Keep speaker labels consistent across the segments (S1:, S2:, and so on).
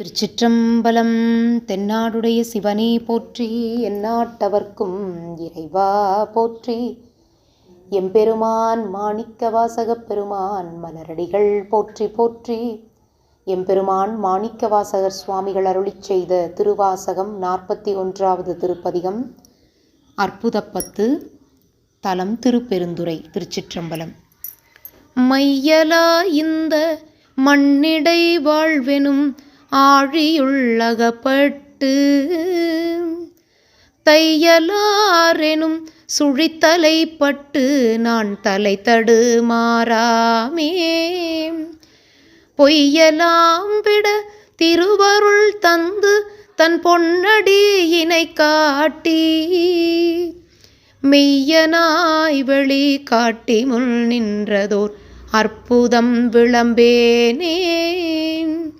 S1: திருச்சிற்றம்பலம் தென்னாடுடைய சிவனே போற்றி எந்நாட்டவர்க்கும் இறைவா போற்றி. எம்பெருமான் மாணிக்க வாசகப் பெருமான் மலரடிகள் போற்றி போற்றி. எம்பெருமான் மாணிக்க வாசகர் சுவாமிகள் அருளி செய்த திருவாசகம் நாற்பத்தி ஒன்றாவது திருப்பதிகம். அற்புதப்பத்து தலம் திருப்பெருந்துறை திருச்சிற்றம்பலம். மையலா இந்த மண்ணிடை வாழ்வெனும் ஆழியுள்ளகப்பட்டு தையலாரெனும் சுழித்தலைப்பட்டு நான் தலை தடுமாறாமே. பொய்யலாம் விட திருவருள் தந்து தன் பொன்னடியினை காட்டி மெய்யனாய் வெளி காட்டி முன் நின்றதோர் அற்புதம் விளம்பேனேன்.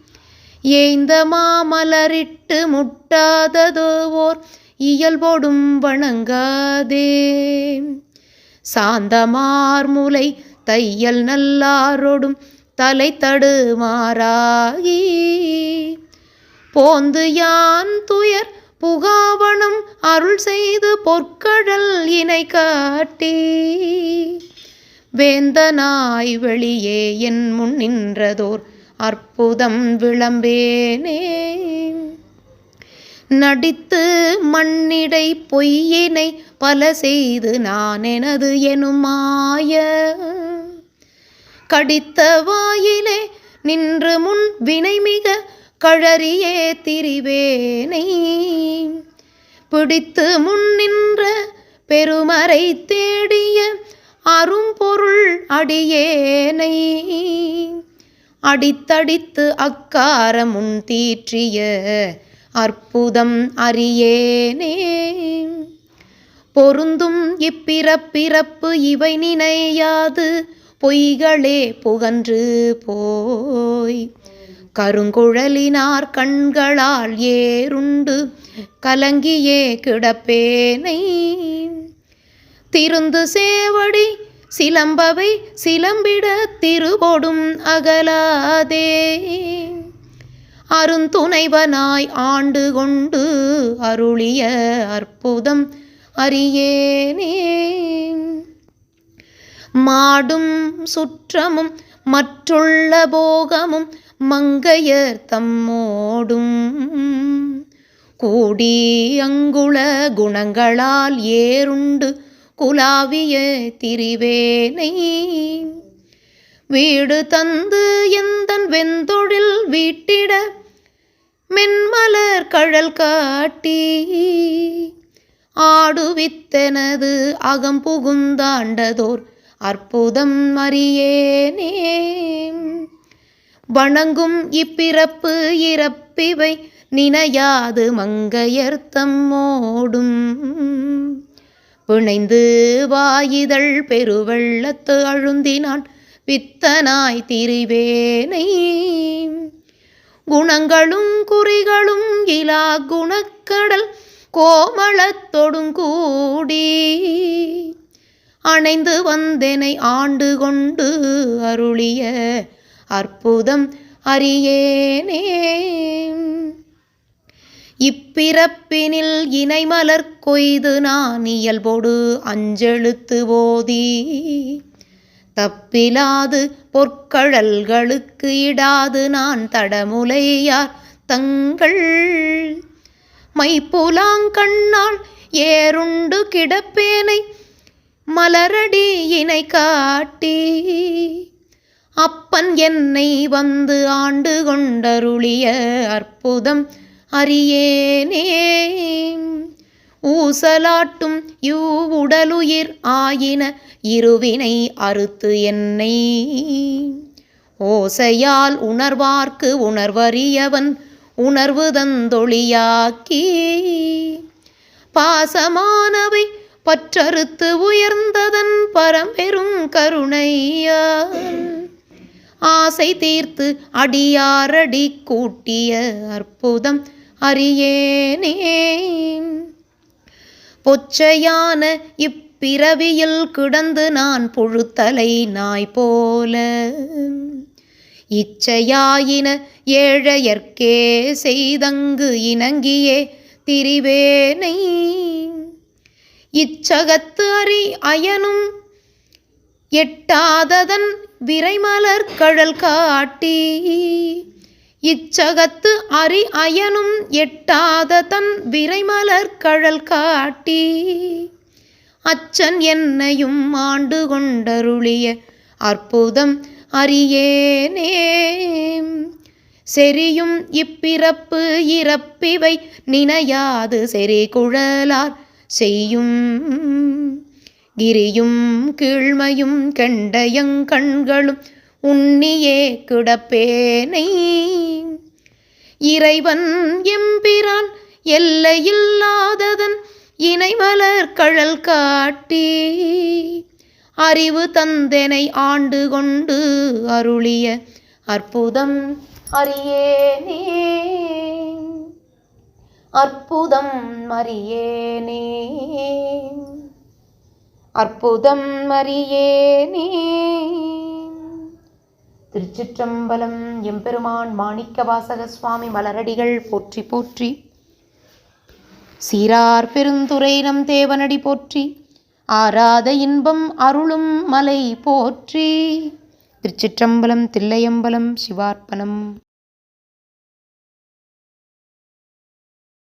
S1: ஏய்ந்த மாமலரிட்டு முட்டாததோர் இயல்போடும் வணங்காதே. சாந்தமார்முலை தையல் நல்லாரோடும் தலை தடுமாறாகி போந்து யான் துயர் புகாவனும் அருள் செய்து பொற்கடல் இணை காட்டி. வேந்தனாய் வெளியே என் முன் நின்றதோர் அற்புதம் விளம்பேனே. நடித்து மண்ணிடை பொய்யினை பல செய்து நான் எனது எனும் மாய கடித்த வாயிலே நின்று முன் வினைமிக கழறியே திரிவேனை. பிடித்து முன் நின்ற பெருமறை தேடிய அரும்பொருள் அடியேனை. அடித்தடித்து அக்காரமுன் தீற்றிய. அற்புதம் அறியேனே. பொருந்தும் இப்பிறப்பிறப்பு இவை நினையாது. பொய்களே புகன்று போய். கருங்குழலினார் கண்களால் ஏறுண்டு கலங்கியே கிடப்பேனை. திருந்து சேவடி சிலம்பவை சிலம்பிட திருபொடும் அகலாதே. அருந்துணைவனாய் ஆண்டு கொண்டு அருளிய அற்புதம் அறியேனே. மாடும் சுற்றமும் மற்றுள்ள போகமும் மங்கையர் தம்மோடும் கூடி அங்குள குணங்களால் ஏறுண்டு குலாவிய திரிவேனை வீடு தந்து எந்தன் வெந்தொழில் வீட்டிட மென்மலர் கழல் காட்டி. ஆடுவித்தனது அகம் புகுந்தாண்டதோர் அற்புதம் அறியேனே. வணங்கும் இப்பிறப்பு இறப்பிவை நினையாது மங்கையர்த்தம் ஓடும் பிணைந்து வாயிதழ் பெருவெள்ளத்து அழுந்தினான் வித்தனாய் திரிவேனை. குணங்களும் குறிகளும் இலா குணக்கடல் கோமளத்தொடுங்கூடி அணைந்து வந்தனை ஆண்டு கொண்டு அருளிய அற்புதம் அறியேனே. இப்பிறப்பினில் இணைமலர் கொய்து நான் இயல்போடு அஞ்செழுத்து ஓதி தப்பிலாது பொற்கழல்களுக்கு இடாது நான் தடமுலையார் தங்கள் மைப்புலாங்கண்ணால் ஏருண்டு கிடப்பேனை மலரடி இணை காட்டி அப்பன் என்னை வந்து ஆண்டு கொண்டருளிய அற்புதம் அறியேனே. ஊசலாட்டும் யூவுடலுயிர் ஆயின இருவினை அறுத்து என்னை. ஓசையால் உணர்வார்க்கு உணர்வறியவன் உணர்வு தந்தொழியாக்கி பாசமானவை பற்றறுத்து உயர்ந்ததன் பரம்பெரும் கருணையால் ஆசை தீர்த்து அடியாரடி கூட்டிய அற்புதம் அறியேனே. பொச்சையான இப்பிறவியில் கிடந்து நான் புழுத்தலை நாய் போல. இச்சையாயின ஏழையர்க்கே செய்தங்கு இணங்கியே திரிவேனை. இச்சகத்து அறி அயனும் எட்டாததன் விரைமலர் கழல் காட்டி. இச்சகத்து அரி அயனும் எட்டாத தன் விரைமலர் கழல் காட்டி. அச்சன் என்னையும் ஆண்டு கொண்டருளிய அற்புதம் அறியேனே செரியும் இப்பிறப்பு இறப்பிவை நினையாது செறி குழலார் செய்யும். கிரியும் கீழ்மையும் கெண்டயங்கண்களும் உன்னியே கிடப்பேனை. இறைவன் எம்பிரான் எல்லையில்லாததன் இணைமலர் கழல் காட்டி அறிவு தந்தனை ஆண்டு கொண்டு அருளிய அற்புதம் அறியேனே. அற்புதம் அறியேனே. அற்புதம் அறியேனே. திருச்சிற்றம்பலம் எம்பெருமான் மாணிக்க வாசக சுவாமி மலரடிகள் போற்றி போற்றி. சீரார் பெருந்துரை நம் தேவனடி போற்றி. ஆராத இன்பம் அருளும் மலை போற்றி. திருச்சிற்றம்பலம் தில்லையம்பலம் சிவார்ப்பணம்.